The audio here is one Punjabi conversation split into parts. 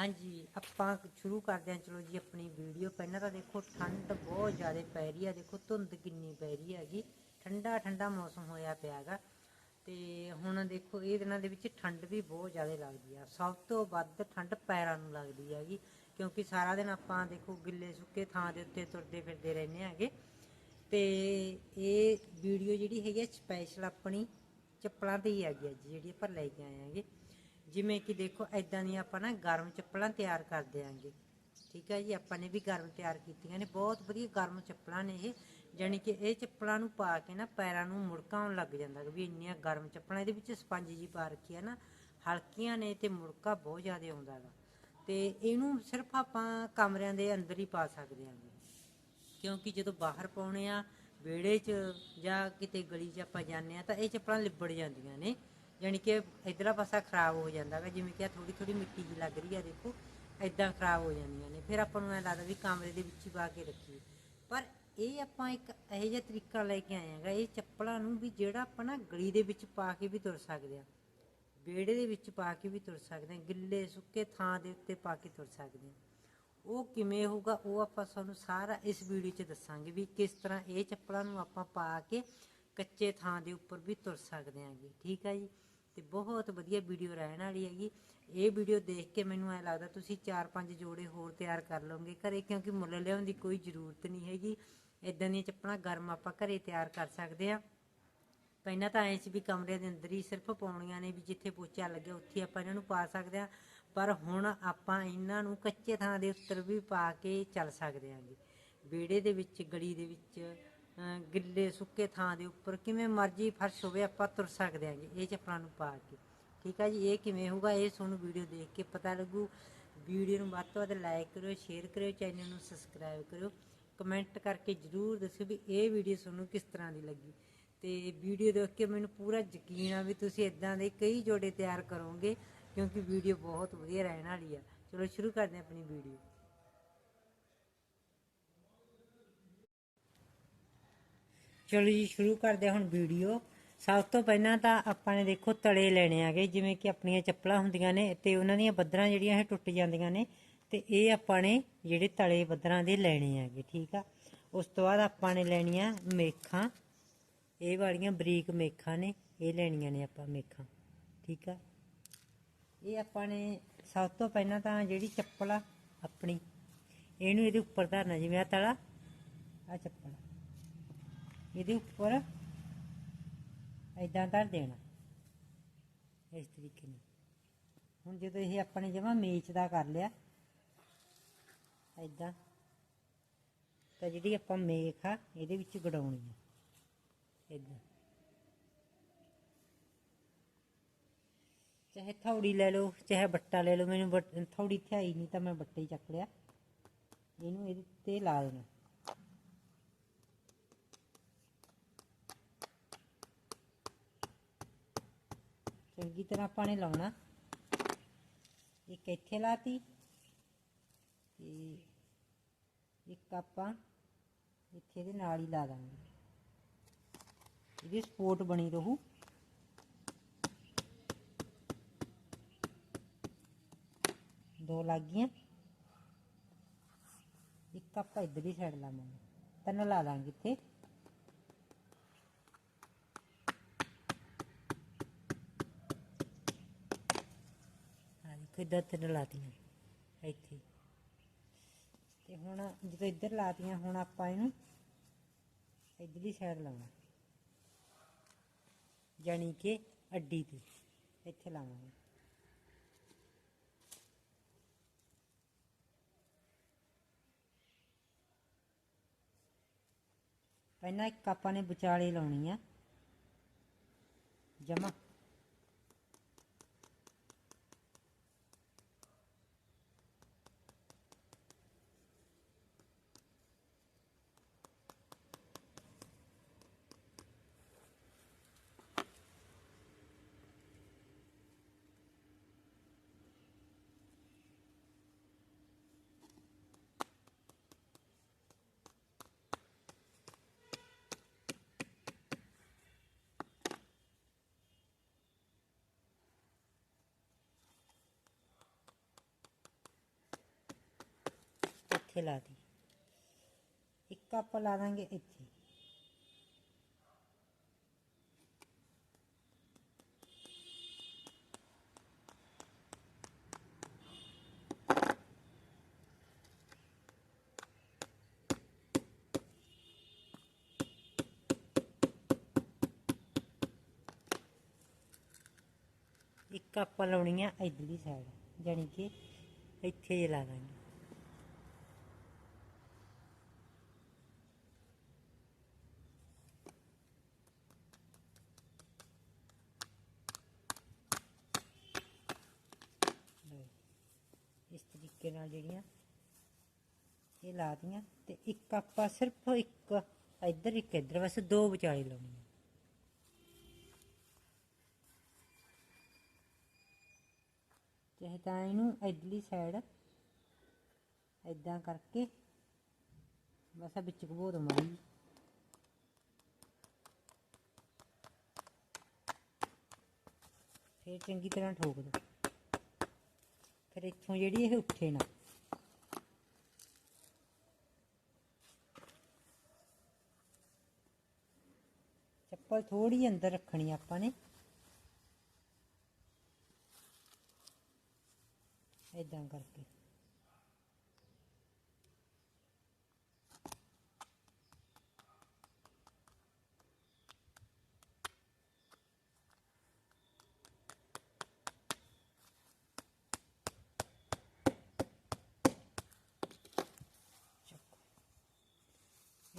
ਹਾਂਜੀ, ਆਪਾਂ ਸ਼ੁਰੂ ਕਰਦੇ ਹਾਂ। ਚਲੋ ਜੀ, ਆਪਣੀ ਵੀਡੀਓ ਪਹਿਲਾਂ ਤਾਂ ਦੇਖੋ, ਠੰਡ ਬਹੁਤ ਜ਼ਿਆਦਾ ਪੈ ਰਹੀ ਆ। ਦੇਖੋ, ਧੁੰਦ ਕਿੰਨੀ ਪੈ ਰਹੀ ਹੈਗੀ। ਠੰਡਾ ਠੰਡਾ ਮੌਸਮ ਹੋਇਆ ਪਿਆ ਪਿਆਗਾ ਤੇ ਹੁਣ ਦੇਖੋ, ਇਹ ਦਿਨਾਂ ਦੇ ਵਿੱਚ ਠੰਡ ਵੀ ਬਹੁਤ ਜ਼ਿਆਦਾ ਲੱਗਦੀ ਆ। ਸਭ ਤੋਂ ਵੱਧ ਠੰਡ ਪੈਰਾਂ ਨੂੰ ਲੱਗਦੀ ਹੈਗੀ, ਕਿਉਂਕਿ ਸਾਰਾ ਦਿਨ ਆਪਾਂ ਦੇਖੋ, ਗਿੱਲੇ, ਸੁੱਕੇ ਥਾਂ ਦੇ ਉੱਤੇ ਤੁਰਦੇ ਫਿਰਦੇ ਰਹਿੰਦੇ ਹੈਗੇ। ਤੇ ਇਹ ਵੀਡੀਓ ਜਿਹੜੀ ਹੈਗੀ ਸਪੈਸ਼ਲ ਆਪਣੀ ਚੱਪਲਾਂ ਤੇ ਹੀ ਹੈਗੀ ਅੱਜ ਜਿਹੜੀ ਆਪਾਂ ਲੈ ਕੇ ਆਏ ਹੈਗੇ। ਜਿਵੇਂ ਕਿ ਦੇਖੋ ਐਦਾਂ ਦੀਆਂ ਆਪਾਂ ਨਾ ਗਰਮ ਚੱਪਲਾਂ ਤਿਆਰ ਕਰ ਦਿਆਂਗੇ। ਠੀਕ ਹੈ ਜੀ, ਆਪਾਂ ਨੇ ਵੀ ਗਰਮ ਤਿਆਰ ਕੀਤੀਆਂ ਨੇ। ਬਹੁਤ ਵਧੀਆ ਗਰਮ ਚੱਪਲਾਂ ਨੇ ਇਹ। ਜਾਣੀ ਕਿ ਇਹ ਚੱਪਲਾਂ ਨੂੰ ਪਾ ਕੇ ਨਾ ਪੈਰਾਂ ਨੂੰ ਮੁੜਕਾ ਆਉਣ ਲੱਗ ਜਾਂਦਾ ਵੀ ਇੰਨੀਆਂ ਗਰਮ ਚੱਪਲਾਂ, ਇਹਦੇ ਵਿੱਚ ਸਪੰਜ ਜੀ ਪਾ ਰੱਖੀ ਹੈ ਨਾ, ਹਲਕੀਆਂ ਨੇ ਤੇ ਮੁੜਕਾ ਬਹੁਤ ਜ਼ਿਆਦਾ ਆਉਂਦਾ ਗਾ ਤੇ ਇਹਨੂੰ ਸਿਰਫ ਆਪਾਂ ਕਮਰਿਆਂ ਦੇ ਅੰਦਰ ਹੀ ਪਾ ਸਕਦੇ ਹਾਂ ਕਿਉਂਕਿ ਜਦੋਂ ਬਾਹਰ ਪਾਉਣੇ ਆ, ਵਿਹੜੇ 'ਚ ਜਾਂ ਕਿਤੇ ਗਲੀ 'ਚ ਆਪਾਂ ਜਾਂਦੇ ਆ, ਤਾਂ ਇਹ ਚੱਪਲਾਂ ਲਿਬੜ ਜਾਂਦੀਆਂ ਨੇ। ਯਾਨੀ ਕਿ ਇਧਰਲਾ ਪਾਸਾ ਖਰਾਬ ਹੋ ਜਾਂਦਾ ਗਾ ਜਿਵੇਂ ਕਿ ਆ ਥੋੜੀ ਥੋੜੀ ਮਿੱਟੀ ਜੀ ਲੱਗ ਰਹੀ ਆ, ਦੇਖੋ ਇਦਾਂ ਖਰਾਬ ਹੋ ਜਾਂਦੀਆਂ ਨੇ। ਫਿਰ ਆਪਾਂ ਨੂੰ ਐ ਲੱਗਦਾ ਵੀ ਕਮਰੇ ਦੇ ਵਿੱਚ ਹੀ ਪਾ ਕੇ ਰੱਖੀਏ। ਪਰ ਇਹ ਆਪਾਂ ਇੱਕ ਇਹੋ ਜਿਹਾ ਤਰੀਕਾ ਲੈ ਕੇ ਆਏ ਆਂਗਾ ਇਹ ਚੱਪਲਾਂ ਨੂੰ ਵੀ ਜਿਹੜਾ ਆਪਾਂ ਨਾ ਗਲੀ ਦੇ ਵਿੱਚ ਪਾ ਕੇ ਵੀ ਤੁਰ ਸਕਦੇ ਆ, ਵਿਹੜੇ ਦੇ ਵਿੱਚ ਪਾ ਕੇ ਵੀ ਤੁਰ ਸਕਦੇ ਹਾਂ ਗਿੱਲੇ ਸੁੱਕੇ ਥਾਂ ਦੇ ਉੱਤੇ ਪਾ ਕੇ ਤੁਰ ਸਕਦੇ ਹਾਂ ਉਹ ਕਿਵੇਂ ਹੋਊਗਾ, ਉਹ ਆਪਾਂ ਤੁਹਾਨੂੰ ਸਾਰਾ ਇਸ ਵੀਡੀਓ 'ਚ ਦੱਸਾਂਗੇ ਵੀ ਕਿਸ ਤਰ੍ਹਾਂ ਇਹ ਚੱਪਲਾਂ ਨੂੰ ਆਪਾਂ ਪਾ ਕੇ ਕੱਚੇ ਥਾਂ ਦੇ ਉੱਪਰ ਵੀ ਤੁਰ ਸਕਦੇ ਹਾਂਗੇ ਠੀਕ ਆ ਜੀ? ਤੇ ਬਹੁਤ ਵਧੀਆ ਵੀਡੀਓ ਰਹਿਣ ਵਾਲੀ ਹੈਗੀ। ਇਹ ਵੀਡੀਓ ਦੇਖ ਕੇ ਮੈਨੂੰ ਐ ਲੱਗਦਾ ਤੁਸੀਂ 4-5 ਜੋੜੇ ਹੋਰ ਤਿਆਰ ਕਰ ਲਓਗੇ ਘਰੇ, ਕਿਉਂਕਿ ਮੁੱਲ ਲਿਆਉਣ ਦੀ ਕੋਈ ਜ਼ਰੂਰਤ ਨਹੀਂ ਹੈਗੀ। ਇਦਾਂ ਦੀਆਂ ਚੱਪਲਾਂ ਗਰਮ ਆਪਾਂ ਘਰੇ ਤਿਆਰ ਕਰ ਸਕਦੇ ਹਾਂ। ਪਹਿਲਾਂ ਤਾਂ ਐਂ ਸੀ ਵੀ ਕਮਰੇ ਦੇ ਅੰਦਰ ਹੀ ਸਿਰਫ ਪਾਉਣੀਆਂ ਨੇ ਵੀ ਜਿੱਥੇ ਪੋਚਾ ਲੱਗਿਆ ਉੱਥੇ ਆਪਾਂ ਇਹਨਾਂ ਨੂੰ ਪਾ ਸਕਦੇ ਹਾਂ। ਪਰ ਹੁਣ ਆਪਾਂ ਇਹਨਾਂ ਨੂੰ ਕੱਚੇ ਥਾਂ ਦੇ ਉੱਤਰ ਵੀ ਪਾ ਕੇ ਚੱਲ ਸਕਦੇ ਹਾਂਗੇ ਵਿਹੜੇ ਦੇ ਵਿੱਚ, ਗਲੀ ਦੇ ਵਿੱਚ ਗਿੱਲੇ ਸੁੱਕੇ ਥਾਂ ਦੇ ਉੱਪਰ ਕਿਵੇਂ ਮਰਜ਼ੀ ਫਰਸ਼ ਹੋਵੇ ਆਪਾਂ ਤੁਰ ਸਕਦੇ ਹਾਂਗੇ। ਇਹ ਚੱਪਲਾਂ ਨੂੰ ਪਾ ਕੇ। ਠੀਕ ਆ ਜੀ, ਇਹ ਕਿਵੇਂ ਹੋਊਗਾ ਇਹ ਤੁਹਾਨੂੰ ਵੀਡੀਓ ਦੇਖ ਕੇ ਪਤਾ ਲੱਗੂ। ਵੀਡੀਓ ਨੂੰ ਵੱਧ ਤੋਂ ਵੱਧ ਲਾਈਕ ਕਰਿਓ ਸ਼ੇਅਰ ਕਰਿਓ ਚੈਨਲ ਨੂੰ ਸਬਸਕ੍ਰਾਈਬ ਕਰਿਓ। ਕਮੈਂਟ ਕਰਕੇ ਜਰੂਰ ਦੱਸਿਓ ਵੀ ਇਹ ਵੀਡੀਓ ਤੁਹਾਨੂੰ ਕਿਸ ਤਰ੍ਹਾਂ ਦੀ ਲੱਗੀ। ਤੇ ਵੀਡੀਓ ਦੇਖ ਕੇ ਮੈਨੂੰ ਪੂਰਾ ਯਕੀਨ ਆ ਵੀ ਤੁਸੀਂ ਇਦਾਂ ਦੇ ਕਈ ਜੋੜੇ ਤਿਆਰ ਕਰੋਗੇ, ਕਿਉਂਕਿ ਵੀਡੀਓ ਬਹੁਤ ਵਧੀਆ ਰਹਿਣ ਵਾਲੀ ਆ। ਚਲੋ ਸ਼ੁਰੂ ਕਰਦੇ ਹਾਂ ਆਪਣੀ ਵੀਡੀਓ। ਚਲੋ ਜੀ ਸ਼ੁਰੂ ਕਰਦੇ ਹਾਂ ਹੁਣ ਵੀਡੀਓ। ਸਭ ਤੋਂ ਪਹਿਲਾਂ ਤਾਂ ਆਪਾਂ ਨੇ ਦੇਖੋ ਤਲੇ ਲੈਣੇ ਆਗੇ ਜਿਵੇਂ ਕਿ ਆਪਣੀਆਂ ਚੱਪਲਾਂ ਹੁੰਦੀਆਂ ਨੇ ਤੇ ਉਹਨਾਂ ਦੀਆਂ ਬੱਦਰਾਂ ਜਿਹੜੀਆਂ ਇਹ ਟੁੱਟ ਜਾਂਦੀਆਂ ਨੇ ਤੇ ਇਹ ਆਪਾਂ ਨੇ ਜਿਹੜੇ ਤਲੇ ਬੱਦਰਾਂ ਦੇ ਲੈਣੇ ਆਗੇ ਠੀਕ ਆ? ਉਸ ਤੋਂ ਬਾਅਦ ਆਪਾਂ ਨੇ ਲੈਣੀਆਂ ਮੇਖਾਂ। ਇਹ ਵਾਲੀਆਂ ਬਰੀਕ ਮੇਖਾਂ ਨੇ, ਇਹ ਲੈਣੀਆਂ ਨੇ ਆਪਾਂ ਮੇਖਾਂ, ਠੀਕ ਆ? ਇਹ ਆਪਾਂ ਨੇ ਸਭ ਤੋਂ ਪਹਿਲਾਂ ਤਾਂ ਜਿਹੜੀ ਚੱਪਲ ਆ, ਆਪਣੀ। ਇਹਨੂੰ ਇਹਦੇ ਉੱਪਰ ਧਰਨਾ, ਜਿਵੇਂ ਆ ਤਲਾ ਆ ਚੱਪਲ। ਇਹਦੇ ਉੱਪਰ ਐਦਾਂ ਧਰ ਦੇਣਾ ਇਸ ਤਰੀਕੇ ਨਾਲ। ਹੁਣ ਜਦੋਂ ਇਹ ਆਪਣੇ ਜਮਾ ਮੇਚ ਦਾ ਕਰ ਲਿਆ ਐਦਾਂ ਤਾਂ ਜਿਹੜੀ ਆਪਾਂ ਮੇਖ ਆ, ਇਹਦੇ ਵਿੱਚ ਗੜਾਉਣੀ ਆ। ਇਦਾਂ ਚਾਹੇ ਥੌੜੀ ਲੈ ਲਓ, ਚਾਹੇ ਬੱਟਾ ਲੈ ਲਓ, ਮੈਨੂੰ ਬੱਟ- ਥੌੜੀ ਥਿਆਈ ਨਹੀਂ ਤਾਂ ਮੈਂ ਬੱਟੇ ਹੀ ਚੱਕ ਲਿਆ। ਇਹਨੂੰ ਇਹਦੇ ਤੇ ਲਾ ਦੇਣਾ। ਚੰਗੀ ਤਰ੍ਹਾਂ ਆਪਾਂ ਨੇ ਲਾਉਣਾ। ਇੱਕ ਇੱਥੇ ਲਾਤੀ। ਤੇ ਇੱਕ ਆਪਾਂ ਇੱਥੇ ਦੇ ਨਾਲ ਹੀ ਲਾ ਦਾਂਗੇ। ਇਹਦੀ ਸਪੋਰਟ ਬਣੀ ਰਹੂ। ਦੋ ਲੱਗ ਗਈਆਂ। ਇੱਕ ਆਪਾਂ ਇੱਧਰਲੀ ਸਾਈਡ ਲਾਵਾਂਗੇ। ਤਿੰਨ ਲਾ ਦਾਂਗੇ ਇੱਥੇ। ਹਾਂ ਦੇਖੋ ਇੱਧਰ ਲਾਤੀਆਂ ਇੱਥੇ। ਤੇ ਹੁਣ ਜਦੋਂ ਇੱਧਰ ਲਾਤੀਆਂ ਹੁਣ ਆਪਾਂ ਇਹਨੂੰ ਇੱਧਰਲੀ ਸਾਈਡ ਲਾਉਣਾ। ਜਾਣੀ ਕਿ ਅੱਡੀ ਤੇ ਇੱਥੇ ਲਾਵਾਂਗੇ। ਪਹਿਲਾਂ ਇੱਕ ਆਪਾਂ ਨੇ ਵਿਚਾਲੇ ਲਾਉਣੀ ਆ। ਜਮਾ। ਇੱਥੇ ਲਾ ਦੀ। ਇੱਕ ਆਪਾਂ ਲਾ ਦਾਂਗੇ ਇੱਥੇ। ਇੱਕ ਆਪਾਂ ਲਾਉਣੀ ਆ ਇਧਰਲੀ ਸਾਈਡ ਜਾਣੀ ਕਿ ਇੱਥੇ ਜੇ ਲਾ ਦਾਂਗੇ ਲਓ। ਇਸ ਤਰੀਕੇ ਨਾਲ ਜਿਹੜੀਆਂ ਇਹ ਲਾ ਦੀਆਂ ਤੇ ਇੱਕ ਆਪਾਂ ਸਿਰਫ ਇੱਕ, ਇੱਧਰ ਇੱਕ, ਇੱਧਰ ਬਸ ਦੋ ਵਿਚਾਲੇ ਲਾਉਣੀਆਂ ਚਾਹੇ ਤਾਂ ਇਹਨੂੰ ਇਧਰਲੀ ਸਾਈਡ ਇਦਾਂ ਕਰਕੇ ਬਸ ਆ ਵਿੱਚ ਘਬੋ ਦਵਾਂਗੀ ਫਿਰ ਚੰਗੀ ਤਰ੍ਹਾਂ ਠੋਕ ਦੋ। ਫਿਰ ਇੱਥੋਂ ਜਿਹੜੀ ਇਹ ਉੱਠੇ ਨਾ। ਚੱਪਲ ਥੋੜੀ ਅੰਦਰ ਰੱਖਣੀ ਆਪਾਂ ਨੇ। ਇਦਾਂ ਕਰਕੇ।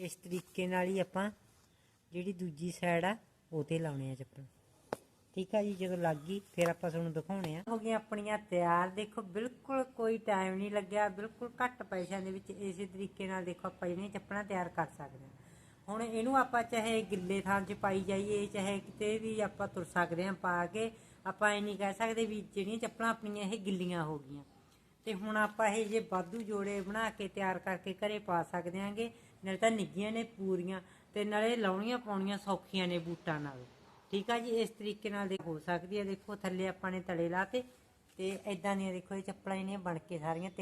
ਇਸ ਤਰੀਕੇ ਨਾਲ ਹੀ ਆਪਾਂ ਜਿਹੜੀ ਦੂਜੀ ਸਾਈਡ ਆ, ਉਹ ਤੇ ਲਾਉਣੇ ਆ ਚੱਪਲ। ਠੀਕ ਆ ਜੀ, ਜਦੋਂ ਲੱਗ ਗਈ, ਫਿਰ ਆਪਾਂ ਤੁਹਾਨੂੰ ਦਿਖਾਉਣੇ ਆ। ਹੋ ਗਈਆਂ ਆਪਣੀਆਂ ਤਿਆਰ, ਦੇਖੋ ਬਿਲਕੁਲ ਕੋਈ ਟਾਈਮ ਨਹੀਂ ਲੱਗਿਆ, ਬਿਲਕੁਲ ਘੱਟ ਪੈਸਿਆਂ ਦੇ ਵਿੱਚ ਇਸੇ ਤਰੀਕੇ ਨਾਲ ਦੇਖੋ ਆਪਾਂ ਜਿਹੜੀਆਂ ਚੱਪਲਾਂ ਤਿਆਰ ਕਰ ਸਕਦੇ ਹਾਂ। ਹੁਣ ਇਹਨੂੰ ਆਪਾਂ ਚਾਹੇ ਗਿੱਲੇ ਥਾਂ 'ਚ ਪਾਈ ਜਾਈਏ, ਚਾਹੇ ਕਿਤੇ ਵੀ ਆਪਾਂ ਤੁਰ ਸਕਦੇ ਹਾਂ ਪਾ ਕੇ, ਆਪਾਂ ਇਹ ਨਹੀਂ ਕਹਿ ਸਕਦੇ ਵੀ ਜਿਹੜੀਆਂ ਚੱਪਲਾਂ ਆਪਣੀਆਂ ਇਹ ਗਿੱਲੀਆਂ ਹੋ ਗਈਆਂ। ਤੇ ਹੁਣ ਆਪਾਂ ਇਹ ਜੇ ਬਾਦੂ ਜੋੜੇ ਬਣਾ ਕੇ ਤਿਆਰ ਕਰਕੇ ਘਰੇ ਪਾ ਸਕਦੇ ਆਂਗੇ, ਨਾਲੇ ਤਾਂ ਨਿੱਗੀਆਂ ਨੇ ਪੂਰੀਆਂ ਤੇ ਨਾਲੇ ਲਾਉਣੀਆਂ ਪਾਉਣੀਆਂ ਸੌਖੀਆਂ ਨੇ ਬੂਟਾਂ ਨਾਲ। ਠੀਕ ਆ ਜੀ? ਇਸ ਤਰੀਕੇ ਨਾਲ ਦੇ ਹੋ ਸਕਦੀ ਹੈ ਦੇਖੋ ਥੱਲੇ ਆਪਾਂ ਨੇ ਤਲੇ ਲਾਤੇ ਤੇ ਇਦਾਂ ਦੀਆਂ ਦੇਖੋ ਇਹ ਚੱਪਲਾਂ ਇਹਨੇ ਬਣ ਕੇ ਸਾਰੀਆਂ ਤਿਆਰ